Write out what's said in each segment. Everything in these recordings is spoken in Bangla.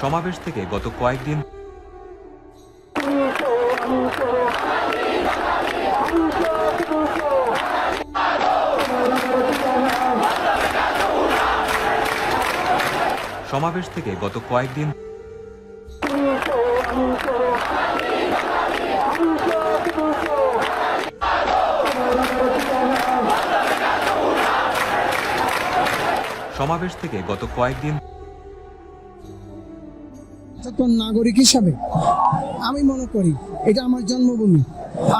সমাবেশ থেকে গত কয়েকদিন সমাবেশ থেকে গত কয়েকদিন সমাবেশ থেকে গত কয়েকদিন নাগরিক হিসাবে আমি মনে করি এটা আমার জন্মভূমি।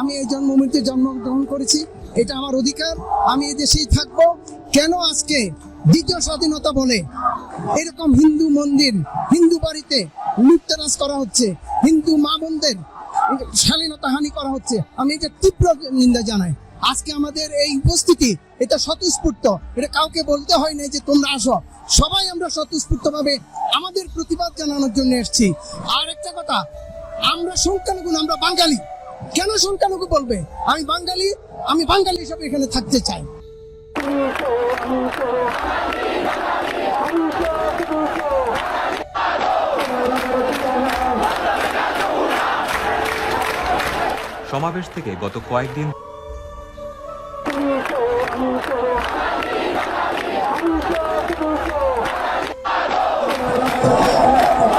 আমি এই জন্মভূমিতে জন্মগ্রহণ করেছি, এটা আমার অধিকার। আমি এই দেশেই থাকব। কেন আজকে দ্বিতীয় স্বাধীনতা বলে এরকম হিন্দু মন্দির, হিন্দু বাড়িতে লুপ্তরাজ করা হচ্ছে, হিন্দু মা বোনদের স্বাধীনতা হানি করা হচ্ছে, আমি এটা তীব্র নিন্দা জানাই। আজকে আমাদের এই উপস্থিতি, এটা স্বতঃস্ফূর্ত। এটা কাউকে বলতে হয় না যে তোমরা আসো। সবাই আমরা স্বতঃস্ফূর্ত ভাবে আমাদের প্রতিবাদ জানানোর জন্য এসেছি। আর একটা কথা, আমরা সংখ্যালঘু আমরা বাঙালি। কেন সংখ্যালঘু বলবে? আমি বাঙালি আমি বাঙালি হিসাবে এখানে থাকতে চাই। সমাবেশ থেকে গত কয়েকদিন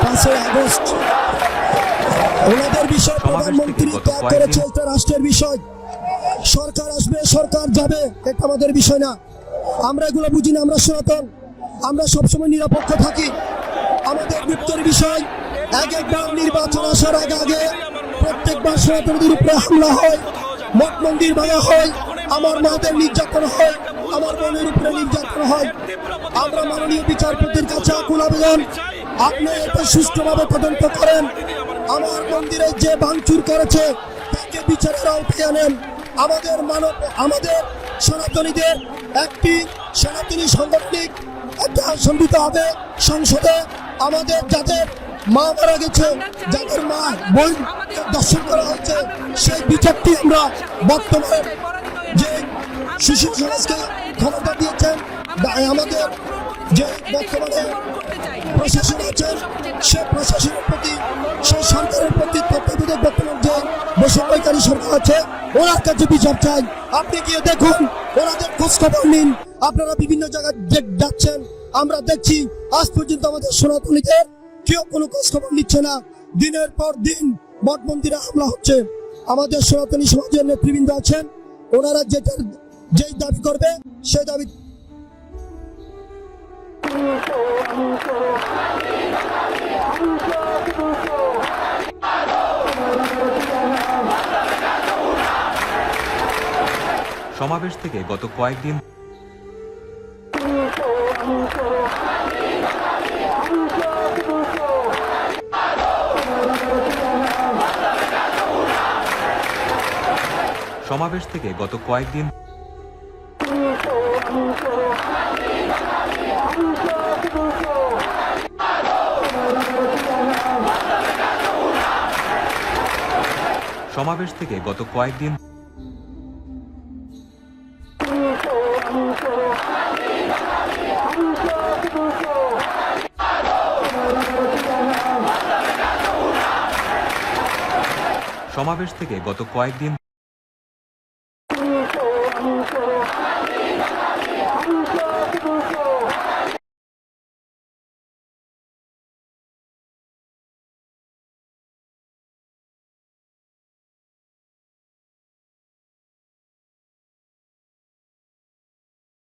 পাঁচই আগস্ট। ওনাদের বিষয় প্রধানমন্ত্রী ত্যাগ রাষ্ট্রের বিষয়। সরকার আসবে সরকার যাবে এটা আমাদের বিষয় না। আমরা এগুলো বুঝি না আমরা সনাতন। আমরা সবসময় নিরপেক্ষ থাকি। আমাদের গুপ্তের বিষয় এক একবার নির্বাচন আসার আগে আগে প্রত্যেকবার সনাতনদের উপরে হামলা হয় মঠ মন্দির ভাঙা হয়। আমার মাদের নির্যাতন হয়, আমার বোনের উপরে নির্যাতন হয়। আমরা মাননীয় বিচারপতির কাছে আকুল আবেদন, আপনি এটা সুষ্ঠুভাবে তদন্ত করেন। আমার মন্দিরে যে ভাঙচুর করেছে, তাকে বিচারের আওতায় আনেন। আমাদের মানব, আমাদের সনাতনীদের একটি সনাতনী সাংগঠনিক একটা হবে সংসদে। আমাদের যাদের মা মারা গেছে, যাদের মা বই দর্শন করা হয়েছে, সেই বিচারটি আমরা বর্তমানে শিশু সমাজকে ক্ষমতা দিয়েছেন আমাদের যে বর্তমানে প্রশাসন আছেন, সে প্রশাসনের প্রতি সেই সরকারের প্রতি তত্ত্বাবধায়ক বর্তমান যে বেসরকারি সরকার আছে ওনার কাছে বিচার চাই আপনি গিয়ে দেখুন, ওনাদের খোঁজ খবর নিন। আপনারা বিভিন্ন জায়গায় যাচ্ছেন, আমরা দেখছি, আজ পর্যন্ত আমাদের সনাতনীদের কেউ কোনো খোঁজ খবর নিচ্ছে না। দিনের পর দিন মঠ মন্দিরে হামলা হচ্ছে। আমাদের সনাতনী সমাজের নেতৃবৃন্দ আছেন, ওনারা যেটা যেই দাবি করবে সেই দাবি সমাবেশ থেকে গত কয়েকদিন সমাবেশ থেকে গত কয়েকদিন সমাবেশ থেকে গত কয়েকদিন সমাবেশ থেকে গত কয়েকদিন